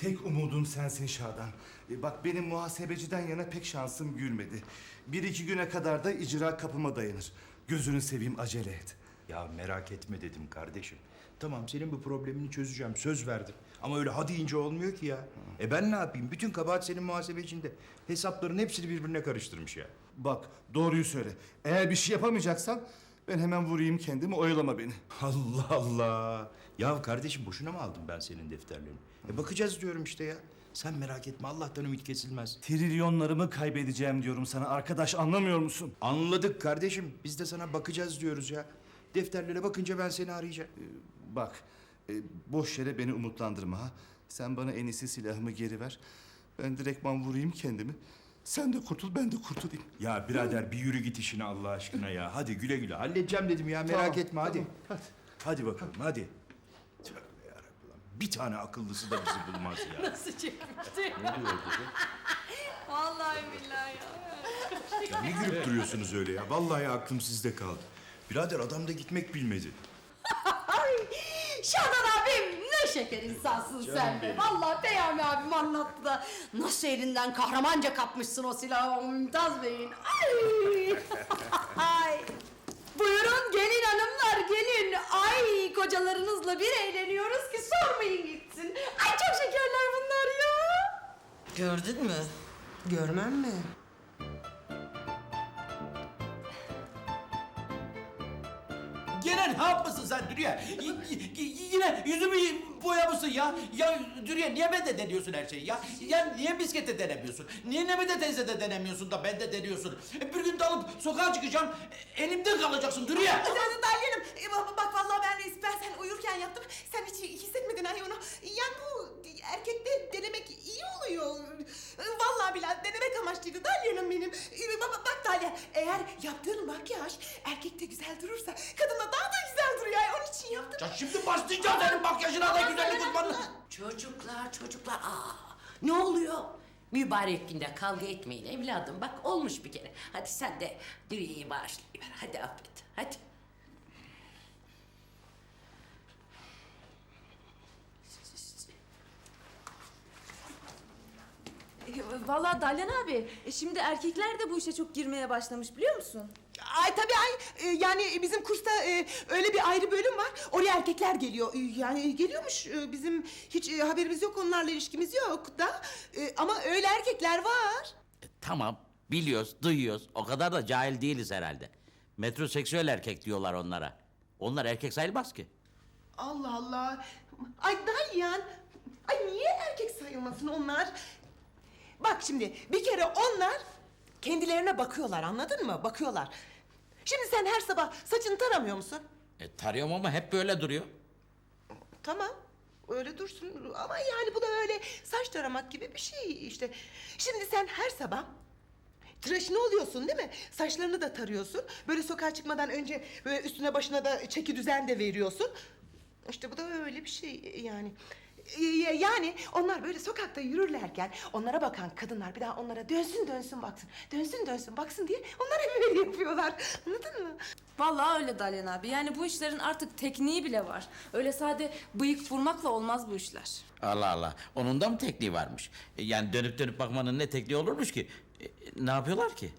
tek umudum sensin Şadan. E, bak benim muhasebeciden yana pek şansım gülmedi. Bir iki güne kadar da icra kapıma dayanır. Gözünü seveyim acele et. Ya merak etme dedim kardeşim. Tamam senin bu problemini çözeceğim söz verdim. Ama öyle ha deyince olmuyor ki ya. E ben ne yapayım? Bütün kabahat senin muhasebecinde. Hesapların hepsini birbirine karıştırmış ya. Bak doğruyu söyle. Eğer bir şey yapamayacaksan ben hemen vurayım kendimi oyalama beni. Allah Allah. Ya kardeşim boşuna mı aldım ben senin defterlerini? E bakacağız diyorum işte ya. Sen merak etme Allah'tan ümit kesilmez. Trilyonlarımı kaybedeceğim diyorum sana arkadaş anlamıyor musun? Anladık kardeşim. Biz de sana bakacağız diyoruz ya. Defterlere bakınca ben seni arayacağım. Bak e, boş yere beni umutlandırma ha. Sen bana en iyisi silahımı geri ver. Ben direktman vurayım kendimi. Sen de kurtul ben de kurtulayım. Ya birader bir yürü git işine Allah aşkına ya. Hadi güle güle. Halledeceğim dedim ya merak Tamam, etme hadi. tamam, hadi. Hadi bakalım hadi. Tövbe yarabbim. lan. Bir tane akıllısı da bizi bulmaz ya. Nasıl çekmişti? ne diyor kızım? Vallahi billahi ya. Ya ne gülüp duruyorsunuz öyle ya? Vallahi aklım sizde kaldı. Birader adam da gitmek bilmedi. Ay, Şadan abim şeker insansın sen be. Vallahi Peyami abim anlattı da nasıl elinden kahramanca kapmışsın o silahı o Mümtaz Bey'in. Ay. Ay. Buyurun gelin hanımlar gelin. Ay kocalarınızla bir eğleniyoruz ki sormayın gitsin. Ay çok şekerler bunlar ya. Gördün mü? Görmem mi? Gene ne yapmışsın sen Dürüye? Y- y- yine yüzümü boyamışsın ya. Ya Dürüye niye bende deniyorsun her şeyi ya? Ya niye biskete denemiyorsun? Niye Nemide teyze de denemiyorsun da bende deniyorsun? E, bir gün de alıp sokağa çıkacağım. e, Elimde kalacaksın Dürüye. Dalyanım, e, bak, vallahi ben de ben sen uyurken yaptım. Sen hiç hissetmedin hani onu. Yani bu erkekte denemek iyi oluyor. E, Vallahi billahi denemek amaçlıydı Dalyanım benim. E, Bak, bak Dalya, eğer yaptığın makyaj erkekte güzel durursa kadında daha da güzel için yaptım. Ya şimdi başlayacağım senin makyajına da güzellik uzmanına. Çocuklar, çocuklar. Aa, ne oluyor? Mübarek günde kavga etmeyin evladım. Bak olmuş bir kere. Hadi sen de Dürüye'yi bağışlayıver. Hadi affet. Hadi. E, Vallahi Dalyan abi, e, şimdi erkekler de bu işe çok girmeye başlamış biliyor musun? Ay tabii ay e, yani bizim kursta e, öyle bir ayrı bölüm var. Oraya erkekler geliyor. E, Yani geliyormuş. E, Bizim hiç e, haberimiz yok onlarla ilişkimiz yok da. E, Ama öyle erkekler var. E, Tamam, biliyoruz, duyuyoruz. O kadar da cahil değiliz herhalde. Metroseksüel erkek diyorlar onlara. Onlar erkek sayılmaz ki. Allah Allah. Ay Dalyan. Ay niye erkek sayılmasın onlar? Bak şimdi bir kere onlar kendilerine bakıyorlar anladın mı? Bakıyorlar. Şimdi sen her sabah saçını taramıyor musun? E, tarıyorum ama hep böyle duruyor. Tamam. Öyle dursun ama yani bu da öyle saç taramak gibi bir şey işte. Şimdi sen her sabah tıraşını oluyorsun değil mi? Saçlarını da tarıyorsun. Böyle sokağa çıkmadan önce böyle üstüne başına da çeki düzen de veriyorsun. İşte bu da öyle bir şey yani. Ee, Yani onlar böyle sokakta yürürlerken onlara bakan kadınlar bir daha onlara dönsün dönsün baksın. Dönsün dönsün baksın diye onlar hep böyle yapıyorlar. Anladın mı? Vallahi öyle Dalyan abi. Yani bu işlerin artık tekniği bile var. Öyle sade bıyık vurmakla olmaz bu işler. Allah Allah. Onun da mı tekniği varmış? E, yani dönüp dönüp bakmanın ne tekniği olurmuş ki? E, ne yapıyorlar ki?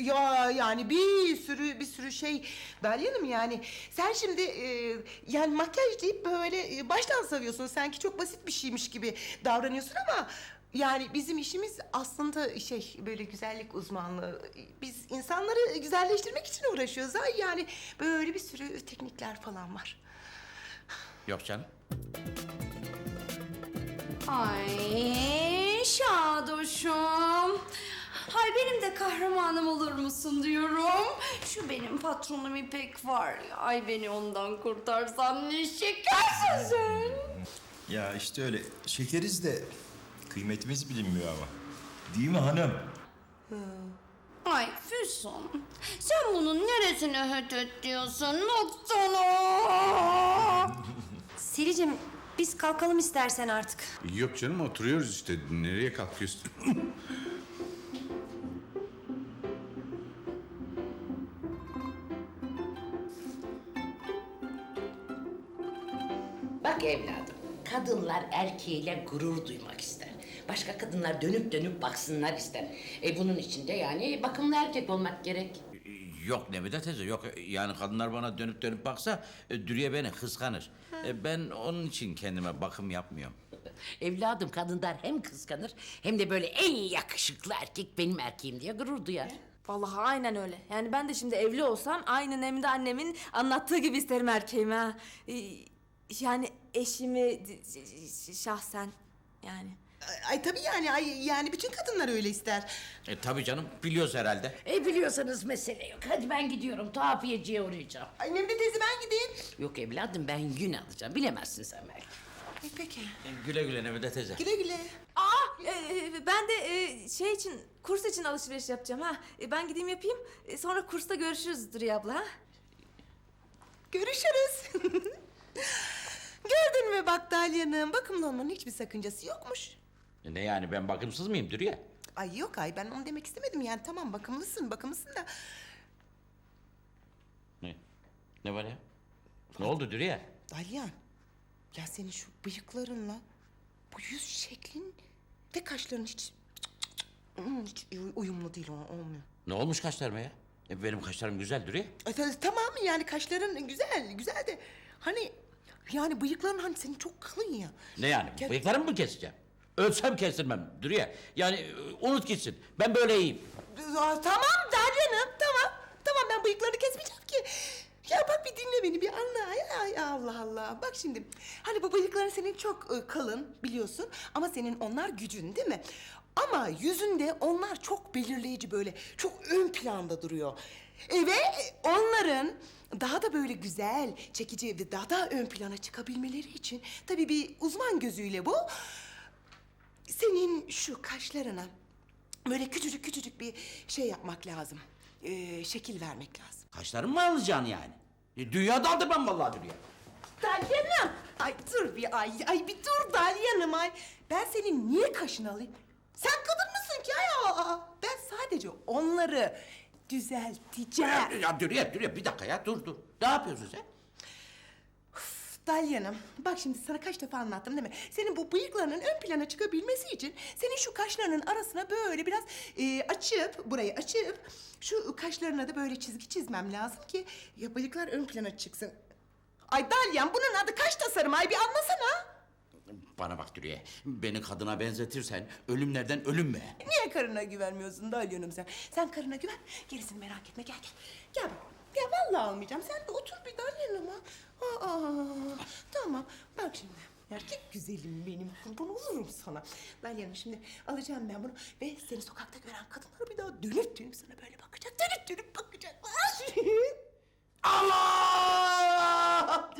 Ya yani bir sürü bir sürü şey. Dalyanım yani sen şimdi e, yani makyaj deyip böyle e, baştan savuyorsun sanki çok basit bir şeymiş gibi davranıyorsun ama yani bizim işimiz aslında şey böyle güzellik uzmanlığı. Biz insanları güzelleştirmek için uğraşıyoruz. Ha yani böyle bir sürü teknikler falan var. Yok canım. Ay de kahramanım olur musun diyorum. Şu benim patronum İpek var ya. Ay beni ondan kurtarsan ne şekersin sen. Ya işte öyle şekeriz de kıymetimiz bilinmiyor ama. Değil mi hanım? Ay Füsun. Sen bunun neresine hötöt diyorsun? Baksana. Selicim biz kalkalım istersen artık. Yok canım oturuyoruz işte. Nereye kalkıyorsun? Kadınlar erkeğiyle gurur duymak ister. Başka kadınlar dönüp dönüp baksınlar ister. E bunun için de yani bakımlı erkek olmak gerek. Yok Nevide teyze yok. Yani kadınlar bana dönüp dönüp baksa e, Dürüye beni kıskanır. E, ben onun için kendime bakım yapmıyorum. Evladım kadınlar hem kıskanır hem de böyle en yakışıklı erkek benim erkeğim diye gurur duyar. Vallahi aynen öyle. Yani ben de şimdi evli olsam aynen hem de annemin anlattığı gibi isterim erkeğimi ha. Ee, Yani eşimi d- ş- şahsen yani. Ay, tabii yani ay yani bütün kadınlar öyle ister. E tabii canım biliyoruz herhalde. E biliyorsanız mesele yok. Hadi ben gidiyorum. Tuhafiyeciye uğrayacağım. Ay Nevde teyze ben gideyim. Yok evladım ben gün alacağım. Bilemezsin sen belki. Ay, peki. E, güle güle Nevide teyze. Güle güle. Aa, e, ben de e, şey için, kurs için alışveriş yapacağım ha. E, ben gideyim yapayım. E, sonra kursta görüşürüz Duriye abla ha. Görüşürüz. Gördün mü bak Dalya'nın bakımlı olmanın hiçbir sakıncası yokmuş. E, ne yani ben bakımsız mıyım Dürüye? Ay yok ay ben onu demek istemedim yani tamam bakımlısın bakımlısın da Ne? Ne var ya? Ne oldu Dürüye? Dalyan ya senin şu bıyıklarınla bu yüz şeklin ve kaşların hiç Hmm, hiç uy- uyumlu değil o olmuyor. Ne olmuş kaşlarıma ya? E, benim kaşlarım güzel Dürüye. Ay, ta- tamam yani kaşların güzel güzel de hani yani bıyıkların hani senin çok kalın ya. Ne yani? Gel- Bıyıklarımı mı keseceğim? Ölsem kestirmem Dürüye. Yani e, unut gitsin. Ben böyle iyiyim. Aa, tamam Dalyan'ım tamam. Tamam ben bıyıklarını kesmeyeceğim ki. Ya bak bir dinle beni bir anla. Ay, ay, Allah Allah. Bak şimdi hani bu bıyıkların senin çok e, kalın biliyorsun. Ama senin onlar gücün değil mi? Ama yüzünde onlar çok belirleyici böyle. Çok ön planda duruyor. E, ve onların daha da böyle güzel, çekici ve daha da ön plana çıkabilmeleri için tabii bir uzman gözüyle bu senin şu kaşlarına böyle küçücük küçücük bir şey yapmak lazım. Ee, şekil vermek lazım. Kaşlarımı mı alacaksın yani? E, dünya daldı ben vallahi Dürüye. Dalyanım. Ay dur bir ay, ay bir dur Dalyanım ay. Ben senin niye kaşını alayım? Sen kadın mısın ki ay? Aa, ben sadece onları düzelteceğim. Ya, ya Dürüye, Dürüye bir dakika ya dur dur. Ne yapıyorsun sen? Dalyanım, bak şimdi sana kaç defa anlattım değil mi? Senin bu bıyıklarının ön plana çıkabilmesi için... ...senin şu kaşlarının arasına böyle biraz e, açıp, burayı açıp... ...şu kaşlarına da böyle çizgi çizmem lazım ki... ...ya bıyıklar ön plana çıksın. Ay Dalyan, bunun adı kaş tasarımı. Ay bir anlasana. Bana bak Dürüye, beni kadına benzetirsen ölümlerden ölüm be. Niye karına güvenmiyorsun da Hanım sen? Sen karına güven, gerisini merak etme. Gel gel. Gel bak. Gel vallahi almayacağım. Sen de otur bir daha yanıma. Aa, tamam. Bak şimdi. Erkek güzelim benim, kurban olurum sana. Dalyan'ım şimdi alacağım ben bunu ve seni sokakta gören kadınlar bir daha dönüp dönüp sana böyle bakacak, dönüp dönüp bakacaklar. Allah!